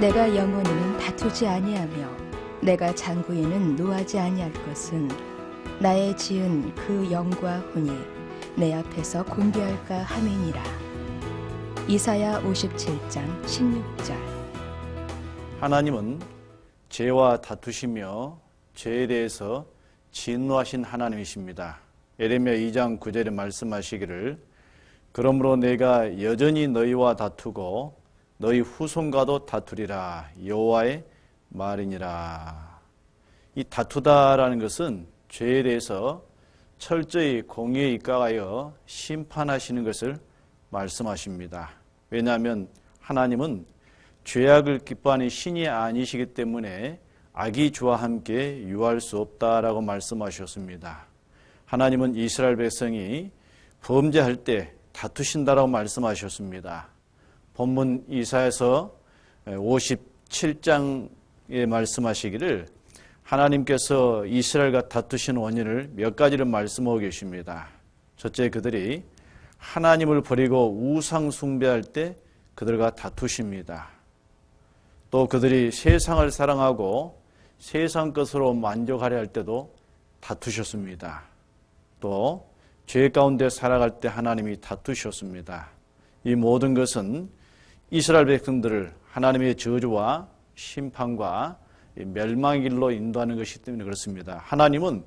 내가 영원히는 다투지 아니하며 내가 장구에는 노하지 아니할 것은 나의 지은 그 영과 혼이 내 앞에서 공개할까 함이니라. 이사야 57장 16절 하나님은 죄와 다투시며 죄에 대해서 진노하신 하나님이십니다. 에레미야 2장 9절에 말씀하시기를 그러므로 내가 여전히 너희와 다투고 너희 후손과도 다투리라 여호와의 말이니라. 이 다투다라는 것은 죄에 대해서 철저히 공의에 입각하여 심판하시는 것을 말씀하십니다. 왜냐하면 하나님은 죄악을 기뻐하는 신이 아니시기 때문에 악이 주와 함께 유할 수 없다라고 말씀하셨습니다. 하나님은 이스라엘 백성이 범죄할 때 다투신다라고 말씀하셨습니다. 본문 이사에서 57장에 말씀하시기를 하나님께서 이스라엘과 다투신 원인을 몇 가지를 말씀하고 계십니다. 첫째 그들이 하나님을 버리고 우상 숭배할 때 그들과 다투십니다. 또 그들이 세상을 사랑하고 세상 것으로 만족하려 할 때도 다투셨습니다. 또 죄 가운데 살아갈 때 하나님이 다투셨습니다. 이 모든 것은 이스라엘 백성들을 하나님의 저주와 심판과 멸망의 길로 인도하는 것이기 때문에 그렇습니다. 하나님은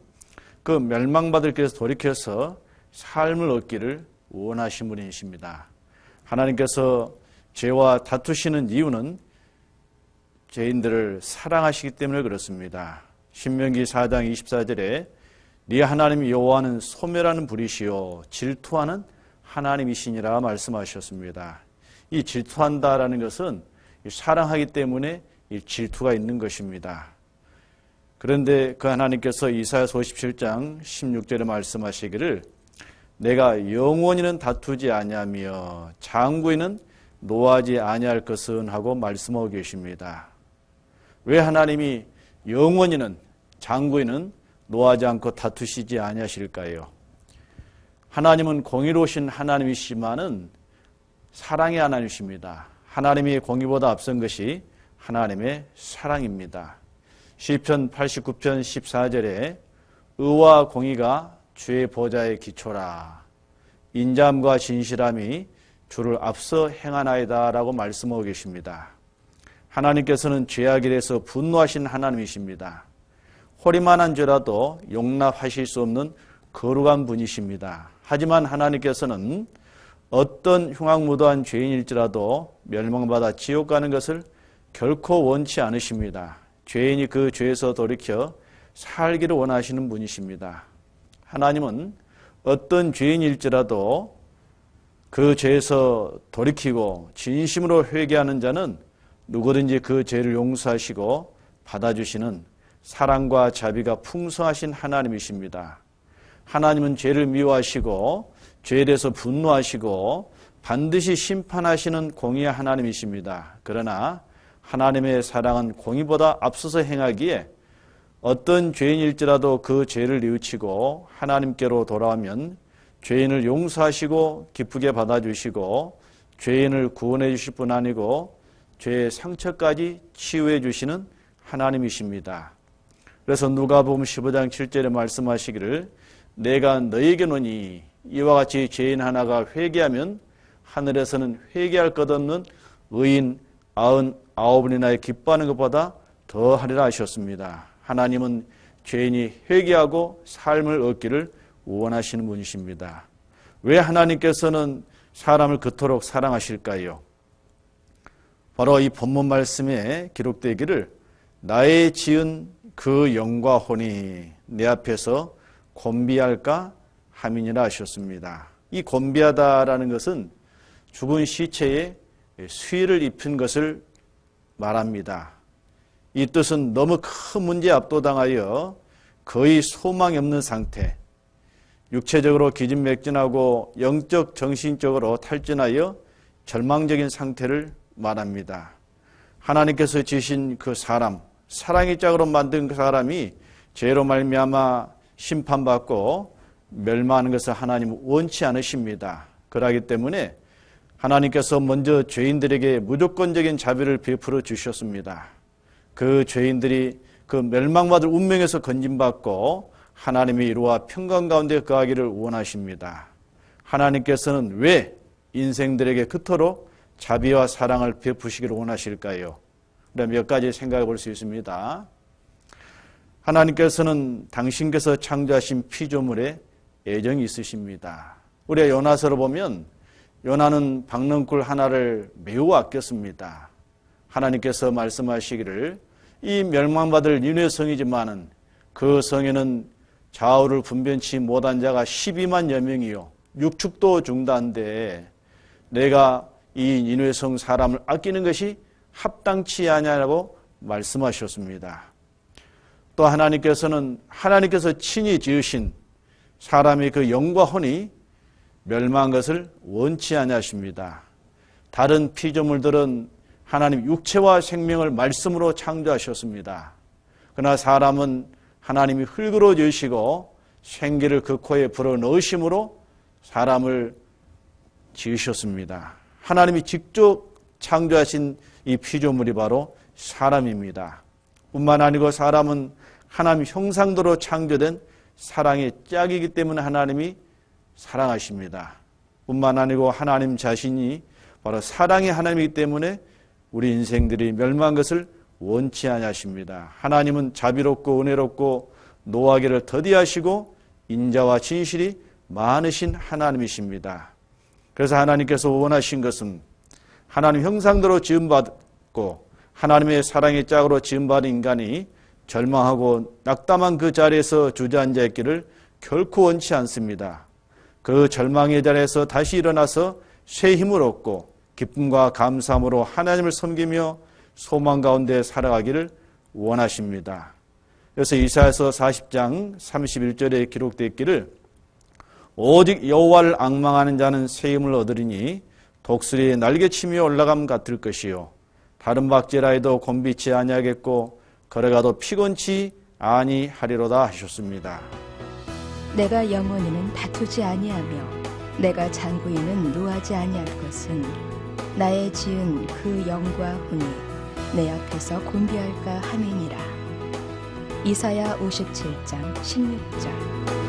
그 멸망받을 길에서 돌이켜서 삶을 얻기를 원하신 분이십니다. 하나님께서 죄와 다투시는 이유는 죄인들을 사랑하시기 때문에 그렇습니다. 신명기 4장 24절에 네 하나님 여호와는 소멸하는 불이시요 질투하는 하나님이시니라 말씀하셨습니다. 이 질투한다라는 것은 사랑하기 때문에 이 질투가 있는 것입니다. 그런데 그 하나님께서 이사야서 57장 16절에 말씀하시기를 내가 영원히는 다투지 아니하며 장구에는 노하지 아니할 것은 하고 말씀하고 계십니다. 왜 하나님이 영원히는 장구에는 노하지 않고 다투시지 아니하실까요? 하나님은 공의로우신 하나님이시만은 사랑의 하나님이십니다. 하나님이 공의보다 앞선 것이 하나님의 사랑입니다. 시편 89편 14절에 의와 공의가 주의 보좌의 기초라. 인자함과 진실함이 주를 앞서 행하나이다라고 말씀하고 계십니다. 하나님께서는 죄악에 대해서 분노하신 하나님이십니다. 허리만한 죄라도 용납하실 수 없는 거룩한 분이십니다. 하지만 하나님께서는 어떤 흉악무도한 죄인일지라도 멸망받아 지옥 가는 것을 결코 원치 않으십니다. 죄인이 그 죄에서 돌이켜 살기를 원하시는 분이십니다. 하나님은 어떤 죄인일지라도 그 죄에서 돌이키고 진심으로 회개하는 자는 누구든지 그 죄를 용서하시고 받아주시는 사랑과 자비가 풍성하신 하나님이십니다. 하나님은 죄를 미워하시고 죄에 대해서 분노하시고 반드시 심판하시는 공의의 하나님이십니다. 그러나 하나님의 사랑은 공의보다 앞서서 행하기에 어떤 죄인일지라도 그 죄를 뉘우치고 하나님께로 돌아오면 죄인을 용서하시고 기쁘게 받아주시고 죄인을 구원해 주실 뿐 아니고 죄의 상처까지 치유해 주시는 하나님이십니다. 그래서 누가복음 15장 7절에 말씀하시기를 내가 너에게 노니 이와 같이 죄인 하나가 회개하면 하늘에서는 회개할 것 없는 의인 아흔 아홉이나 기뻐하는 것보다 더 하리라 하셨습니다. 하나님은 죄인이 회개하고 삶을 얻기를 원하시는 분이십니다. 왜 하나님께서는 사람을 그토록 사랑하실까요? 바로 이 본문 말씀에 기록되기를 나의 지은 그 영과 혼이 내 앞에서 곤비할까 함이니라 하셨습니다. 이 곤비하다라는 것은 죽은 시체에 수위를 입힌 것을 말합니다. 이 뜻은 너무 큰 문제에 압도당하여 거의 소망이 없는 상태, 육체적으로 기진맥진하고 영적 정신적으로 탈진하여 절망적인 상태를 말합니다. 하나님께서 지신 그 사람, 사랑의 짝으로 만든 그 사람이 죄로 말미암아 심판받고 멸망하는 것을 하나님은 원치 않으십니다. 그러기 때문에 하나님께서 먼저 죄인들에게 무조건적인 자비를 베풀어 주셨습니다. 그 죄인들이 그 멸망받을 운명에서 건진받고 하나님의 이루와 평강 가운데 거하기를 원하십니다. 하나님께서는 왜 인생들에게 그토록 자비와 사랑을 베푸시기를 원하실까요? 몇 가지 생각해 볼 수 있습니다. 하나님께서는 당신께서 창조하신 피조물에 애정이 있으십니다. 우리가 요나서를 보면 요나는 박능굴 하나를 매우 아꼈습니다. 하나님께서 말씀하시기를 이 멸망받을 니네 성이지만은 그 성에는 좌우를 분변치 못한 자가 12만여 명이요 육축도 중단데 내가 이 니네 성 사람을 아끼는 것이 합당치 아니하라고 말씀하셨습니다. 또 하나님께서는 하나님께서 친히 지으신 사람의 그 영과 혼이 멸망한 것을 원치 아니하십니다. 다른 피조물들은 하나님 육체와 생명을 말씀으로 창조하셨습니다. 그러나 사람은 하나님이 흙으로 지으시고 생기를 그 코에 불어 넣으심으로 사람을 지으셨습니다. 하나님이 직접 창조하신 이 피조물이 바로 사람입니다. 뿐만 아니고 사람은 하나님 형상대로 창조된 사랑의 짝이기 때문에 하나님이 사랑하십니다. 뿐만 아니고 하나님 자신이 바로 사랑의 하나님이기 때문에 우리 인생들이 멸망한 것을 원치 아니하십니다. 하나님은 자비롭고 은혜롭고 노하기를 더디하시고 인자와 진실이 많으신 하나님이십니다. 그래서 하나님께서 원하신 것은 하나님 형상대로 지음받고 하나님의 사랑의 짝으로 지음받은 인간이 절망하고 낙담한 그 자리에서 주저앉아 있기를 결코 원치 않습니다. 그 절망의 자리에서 다시 일어나서 새 힘을 얻고 기쁨과 감사함으로 하나님을 섬기며 소망 가운데 살아가기를 원하십니다. 그래서 이사야서 40장 31절에 기록되어 있기를 오직 여호와를 악망하는 자는 새 힘을 얻으리니 독수리의 날개치며 올라감 같을 것이요 다른 박제라 해도 곤비치 아니하겠고 걸어가도 피곤치 아니하리로다 하셨습니다. 내가 영원히는 다투지 아니하며 내가 장구이는 노하지 아니할 것은 나의 지은 그 영과 혼이 내 앞에서 곤비할까 함이니라. 이사야 57장 16절